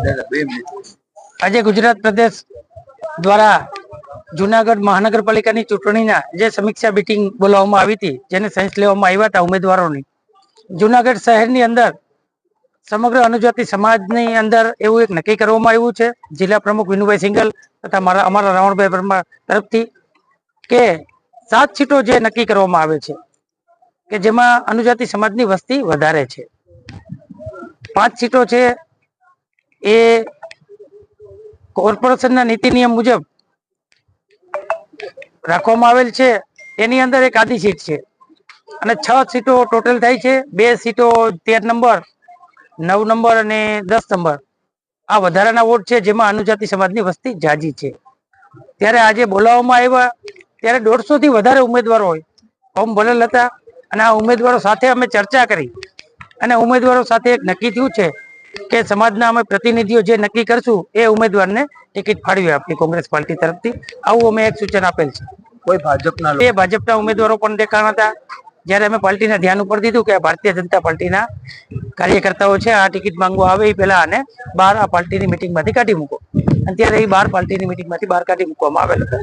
આજે ગુજરાત પ્રદેશ દ્વારા જુનાગઢ મહાનગરપાલિકાની ચૂંટણીના જે સમીક્ષા મિટિંગ બોલાવવામાં આવી હતી, જેને સાયન્સ લેવામાં આવ્યા હતા ઉમેદવારોની. જુનાગઢ શહેરની અંદર સમગ્ર અનુજાતિ સમાજની અંદર એવું એક નક્કી કરવામાં આવ્યું છે. જિલ્લા પ્રમુખ વિનુભાઈ સિંગલ તથા મારા, અમારા રાવણભાઈ વર્મા તરફથી કે સાત સીટો જે નક્કી કરવામાં આવે છે, કે જેમાં અનુજાતિ સમાજની વસ્તી વધારે છે. પાંચ સીટો છે એ કોર્પોરેશનના નીતિ નિયમ મુજબ રાખવામાં આવેલ છે. એની અંદર એક આદિ સીટ છે. અને છ સીટો ટોટલ થાય છે. બે સીટો તેર નંબર, નવ નંબર અને દસ નંબર. આ વધારાના વોટ છે જેમાં અનુજાતિ સમાજની વસ્તી જાજી છે. ત્યારે આજે બોલાવવામાં આવ્યા ત્યારે દોઢસો થી વધારે ઉમેદવારો હોય. ફોર્મ ભરેલ હતા અને આ ઉમેદવારો સાથે અમે ચર્ચા કરી. અને ઉમેદવારો સાથે એક નક્કી થયું છે કે સમાજના અમે પ્રતિનિધિઓ જે નક્કી કરશું એ ઉમેદવારને ટિકિટ ફાળવી આપી કોંગ્રેસ પાર્ટી તરફથી. આવું અમે એક સૂચન આપેલ છે. કોઈ ભાજપના એ ભાજપના ઉમેદવારો પણ દેખાણા હતા. જ્યારે અમે પાર્ટીના ધ્યાન ઉપર દીધું કે ભારતીય જનતા પાર્ટીના કાર્યકર્તાઓ છે આ ટિકિટ માંગવા આવે એ પહેલા આને બહાર આ પાર્ટીની મિટિંગમાંથી કાઢી મૂકો. અને ત્યારે એ બહાર પાર્ટીની મિટિંગમાંથી બહાર કાઢી મૂકવામાં આવેલ હતા.